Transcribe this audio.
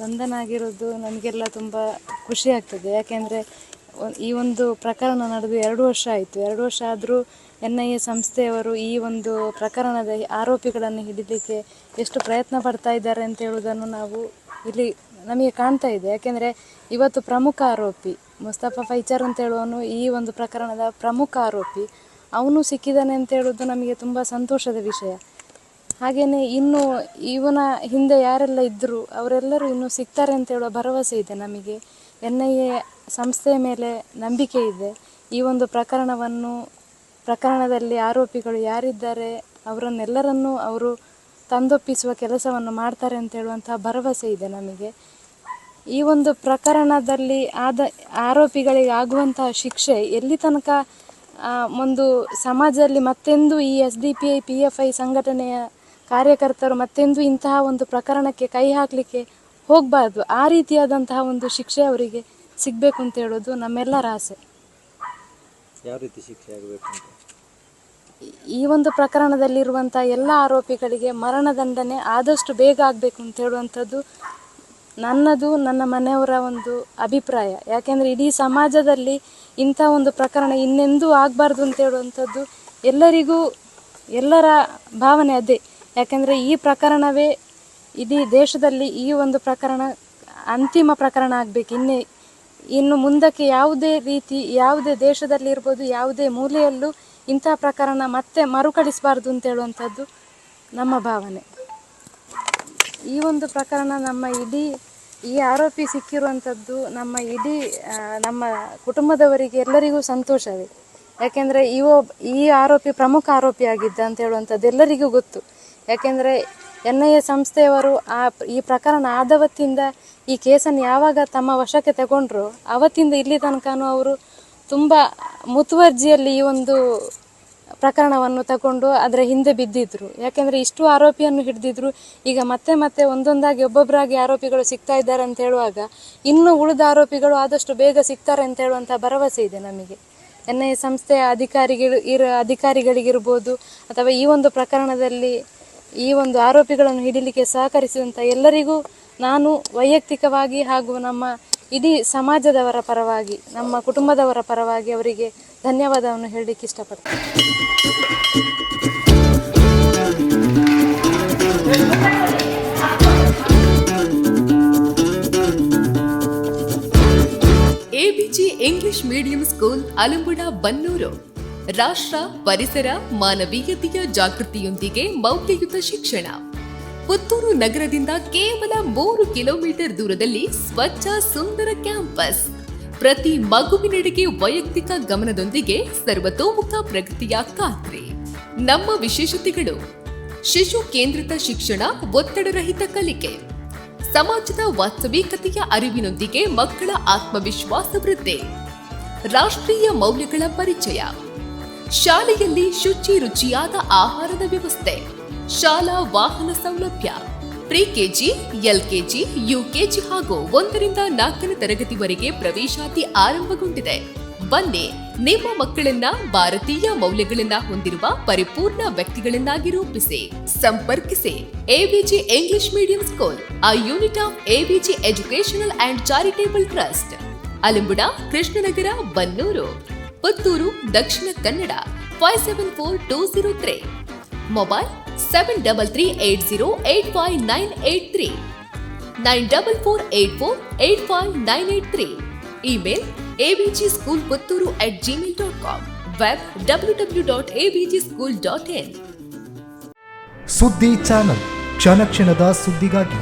ಬಂಧನ ಆಗಿರೋದು ನಮಗೆಲ್ಲ ತುಂಬ ಖುಷಿ ಆಗ್ತದೆ. ಯಾಕೆಂದರೆ ಈ ಒಂದು ಪ್ರಕರಣ ನಡೆದು ಎರಡು ವರ್ಷ ಆಯಿತು. ಎರಡು ವರ್ಷ ಆದರೂ ಎನ್ ಐ ಎ ಸಂಸ್ಥೆಯವರು ಈ ಒಂದು ಪ್ರಕರಣದ ಆರೋಪಿಗಳನ್ನು ಹಿಡಿಲಿಕ್ಕೆ ಎಷ್ಟು ಪ್ರಯತ್ನ ಪಡ್ತಾ ಇದ್ದಾರೆ ಅಂತ ಹೇಳುವುದನ್ನು ನಾವು ಇಲ್ಲಿ ನಮಗೆ ಕಾಣ್ತಾ ಇದೆ. ಯಾಕೆಂದರೆ ಇವತ್ತು ಪ್ರಮುಖ ಆರೋಪಿ, ಮುಸ್ತಫಾ ಫೈಚರ್ ಅಂತ ಹೇಳುವವನು ಈ ಒಂದು ಪ್ರಕರಣದ ಪ್ರಮುಖ ಆರೋಪಿ. ಅವನು ಸಿಕ್ಕಿದ್ದಾನೆ ಅಂತ ಹೇಳೋದು ನಮಗೆ ತುಂಬ ಸಂತೋಷದ ವಿಷಯ. ಹಾಗೆಯೇ ಇನ್ನು ಇವನ ಹಿಂದೆ ಯಾರೆಲ್ಲ ಇದ್ದರು ಅವರೆಲ್ಲರೂ ಇನ್ನೂ ಸಿಗ್ತಾರೆ ಅಂತ ಹೇಳುವ ಭರವಸೆ ಇದೆ ನಮಗೆ. ಎನ್ ಐ ಎ ಸಂಸ್ಥೆಯ ಮೇಲೆ ನಂಬಿಕೆ ಇದೆ. ಈ ಒಂದು ಪ್ರಕರಣವನ್ನು, ಪ್ರಕರಣದಲ್ಲಿ ಆರೋಪಿಗಳು ಯಾರಿದ್ದಾರೆ, ಅವರನ್ನೆಲ್ಲರನ್ನೂ ಅವರು ತಂದೊಪ್ಪಿಸುವ ಕೆಲಸವನ್ನು ಮಾಡ್ತಾರೆ ಅಂತ ಹೇಳುವಂತಹ ಭರವಸೆ ಇದೆ ನಮಗೆ. ಈ ಒಂದು ಪ್ರಕರಣದಲ್ಲಿ ಆದ, ಆರೋಪಿಗಳಿಗೆ ಆಗುವಂತಹ ಶಿಕ್ಷೆ ಎಲ್ಲಿ ತನಕ ಒಂದು ಸಮಾಜದಲ್ಲಿ ಮತ್ತೆಂದು ಈ S D P I, P F I ಸಂಘಟನೆಯ ಕಾರ್ಯಕರ್ತರು ಮತ್ತೆಂದು ಇಂತಹ ಒಂದು ಪ್ರಕರಣಕ್ಕೆ ಕೈ ಹಾಕಲಿಕ್ಕೆ ಹೋಗಬಾರ್ದು. ಆ ರೀತಿಯಾದಂತಹ ಒಂದು ಶಿಕ್ಷೆ ಅವರಿಗೆ ಸಿಗಬೇಕು ಅಂತ ಹೇಳೋದು ನಮ್ಮೆಲ್ಲರ ಆಸೆ. ಯಾವ ರೀತಿ ಶಿಕ್ಷೆ ಆಗಬೇಕು ಅಂತ? ಈ- ಈ ಒಂದು ಪ್ರಕರಣದಲ್ಲಿರುವಂಥ ಎಲ್ಲ ಆರೋಪಿಗಳಿಗೆ ಮರಣದಂಡನೆ ಆದಷ್ಟು ಬೇಗ ಆಗಬೇಕು ಅಂತ ಹೇಳುವಂಥದ್ದು ನನ್ನದು ನನ್ನ ಮನೆಯವರ ಒಂದು ಅಭಿಪ್ರಾಯ. ಯಾಕೆಂದರೆ ಇಡೀ ಸಮಾಜದಲ್ಲಿ ಇಂಥ ಒಂದು ಪ್ರಕರಣ ಇನ್ನೆಂದೂ ಆಗಬಾರ್ದು ಅಂತ ಹೇಳುವಂಥದ್ದು ಎಲ್ಲರಿಗೂ ಎಲ್ಲರ ಭಾವನೆ ಅದೇ. ಯಾಕೆಂದರೆ ಈ ಪ್ರಕರಣವೇ ಇಡೀ ದೇಶದಲ್ಲಿ ಈ ಒಂದು ಪ್ರಕರಣ ಅಂತಿಮ ಪ್ರಕರಣ ಆಗಬೇಕು. ಇನ್ನೇ ಇನ್ನು ಮುಂದಕ್ಕೆ ಯಾವುದೇ ರೀತಿ, ಯಾವುದೇ ದೇಶದಲ್ಲಿ ಇರ್ಬೋದು, ಯಾವುದೇ ಮೂಲೆಯಲ್ಲೂ ಇಂಥ ಪ್ರಕರಣ ಮತ್ತೆ ಮರುಕಳಿಸಬಾರ್ದು ಅಂತ ಹೇಳುವಂಥದ್ದು ನಮ್ಮ ಭಾವನೆ. ಈ ಒಂದು ಪ್ರಕರಣ ನಮ್ಮ ಇಡೀ, ಈ ಆರೋಪಿ ಸಿಕ್ಕಿರುವಂಥದ್ದು ನಮ್ಮ ಇಡೀ ನಮ್ಮ ಕುಟುಂಬದವರಿಗೆ ಎಲ್ಲರಿಗೂ ಸಂತೋಷವೇ. ಯಾಕೆಂದರೆ ಇವ ಈ ಆರೋಪಿ ಪ್ರಮುಖ ಆರೋಪಿ ಆಗಿದ್ದ ಅಂತ ಹೇಳುವಂಥದ್ದು ಎಲ್ಲರಿಗೂ ಗೊತ್ತು. ಯಾಕೆಂದರೆ ಎನ್ ಐ ಎ ಸಂಸ್ಥೆಯವರು ಆ ಈ ಪ್ರಕರಣ ಆದವತ್ತಿಂದ ಈ ಕೇಸನ್ನು ಯಾವಾಗ ತಮ್ಮ ವಶಕ್ಕೆ ತಗೊಂಡ್ರು, ಅವತ್ತಿಂದ ಇಲ್ಲಿ ತನಕನೂ ಅವರು ತುಂಬ ಮುತುವರ್ಜಿಯಲ್ಲಿ ಈ ಒಂದು ಪ್ರಕರಣವನ್ನು ತಗೊಂಡು ಅದರ ಹಿಂದೆ ಬಿದ್ದಿದ್ರು. ಯಾಕೆಂದರೆ ಇಷ್ಟು ಆರೋಪಿಯನ್ನು ಹಿಡಿದಿದ್ರು, ಈಗ ಮತ್ತೆ ಮತ್ತೆ ಒಂದೊಂದಾಗಿ ಒಬ್ಬೊಬ್ಬರಾಗಿ ಆರೋಪಿಗಳು ಸಿಗ್ತಾ ಇದ್ದಾರೆ ಅಂತ ಹೇಳುವಾಗ ಇನ್ನೂ ಉಳಿದ ಆರೋಪಿಗಳು ಆದಷ್ಟು ಬೇಗ ಸಿಗ್ತಾರೆ ಅಂತ ಹೇಳುವಂಥ ಭರವಸೆ ಇದೆ ನಮಗೆ. ಎನ್ ಐ ಸಂಸ್ಥೆಯ ಅಧಿಕಾರಿಗಳು ಇರ ಅಧಿಕಾರಿಗಳಿಗಿರ್ಬೋದು ಅಥವಾ ಈ ಒಂದು ಪ್ರಕರಣದಲ್ಲಿ ಈ ಒಂದು ಆರೋಪಿಗಳನ್ನು ಹಿಡಿಲಿಕ್ಕೆ ಸಹಕರಿಸಿದಂಥ ಎಲ್ಲರಿಗೂ ನಾನು ವೈಯಕ್ತಿಕವಾಗಿ ಹಾಗೂ ನಮ್ಮ ಇಡೀ ಸಮಾಜದವರ ಪರವಾಗಿ, ನಮ್ಮ ಕುಟುಂಬದವರ ಪರವಾಗಿ ಅವರಿಗೆ ಧನ್ಯವಾದವನ್ನು ಹೇಳಲಿಕ್ಕೆ ಇಷ್ಟಪಡ್ತೇನೆ. ABG English medium school Alambuda Bannur ರಾಷ್ಟ್ರ, ಪರಿಸರ, ಮಾನವೀಯತೆಯ ಜಾಗೃತಿಯೊಂದಿಗೆ ಮೌಲ್ಯಯುತ ಶಿಕ್ಷಣ. ಪುತ್ತೂರು ನಗರದಿಂದ ಕೇವಲ ಮೂರು ಕಿಲೋಮೀಟರ್ ದೂರದಲ್ಲಿ ಸ್ವಚ್ಛ ಸುಂದರ ಕ್ಯಾಂಪಸ್. ಪ್ರತಿ ಮಗುವಿನೆಡೆಗೆ ವೈಯಕ್ತಿಕ ಗಮನದೊಂದಿಗೆ ಸರ್ವತೋಮುಖ ಪ್ರಗತಿಯ ಖಾತ್ರಿ. ನಮ್ಮ ವಿಶೇಷತೆಗಳು. ಶಿಶು ಕೇಂದ್ರಿತ ಶಿಕ್ಷಣ ಒತ್ತಡರಹಿತ ಕಲಿಕೆ. ಸಮಾಜದ ವಾಸ್ತವಿಕತೆಯ ಅರಿವಿನೊಂದಿಗೆ ಮಕ್ಕಳ ಆತ್ಮವಿಶ್ವಾಸ ವೃದ್ಧಿ. ರಾಷ್ಟ್ರೀಯ ಮೌಲ್ಯಗಳ ಪರಿಚಯ. ಶಾಲೆಯಲ್ಲಿ ಶುಚಿ ರುಚಿಯಾದ ಆಹಾರದ ವ್ಯವಸ್ಥೆ, ಶಾಲಾ ವಾಹನ ಸೌಲಭ್ಯ ಪ್ರಿ ಕೆಜಿ ಎಲ್ಕೆಜಿ, ಯುಕೆಜಿ ಹಾಗೂ ಒಂದರಿಂದ ನಾಲ್ಕನೇ ತರಗತಿವರೆಗೆ ಪ್ರವೇಶಾತಿ ಆರಂಭಗೊಂಡಿದೆ. ಬನ್ನಿ, ನಿಮ್ಮ ಮಕ್ಕಳನ್ನ ಭಾರತೀಯ ಮೌಲ್ಯಗಳನ್ನ ಹೊಂದಿರುವ ಪರಿಪೂರ್ಣ ವ್ಯಕ್ತಿಗಳನ್ನಾಗಿ ರೂಪಿಸಿ, ಸಂಪರ್ಕಿಸಿ. ABG English medium school a unit of ABG educational and charitable trust Alimbuda, Krishnanagar, Bannur. Puttur, Dakshina Kannada five seven four two zero three mobile seven double three eight zero eight five nine eight three nine double four eight four eight five nine eight three email ABG school Puttur at Gmail dot com web W W dot ABG school dot in ಸುದ್ದಿ channel, ಕ್ಷಣ ಕ್ಷಣದ ಸುದ್ದಿಗಾಗಿ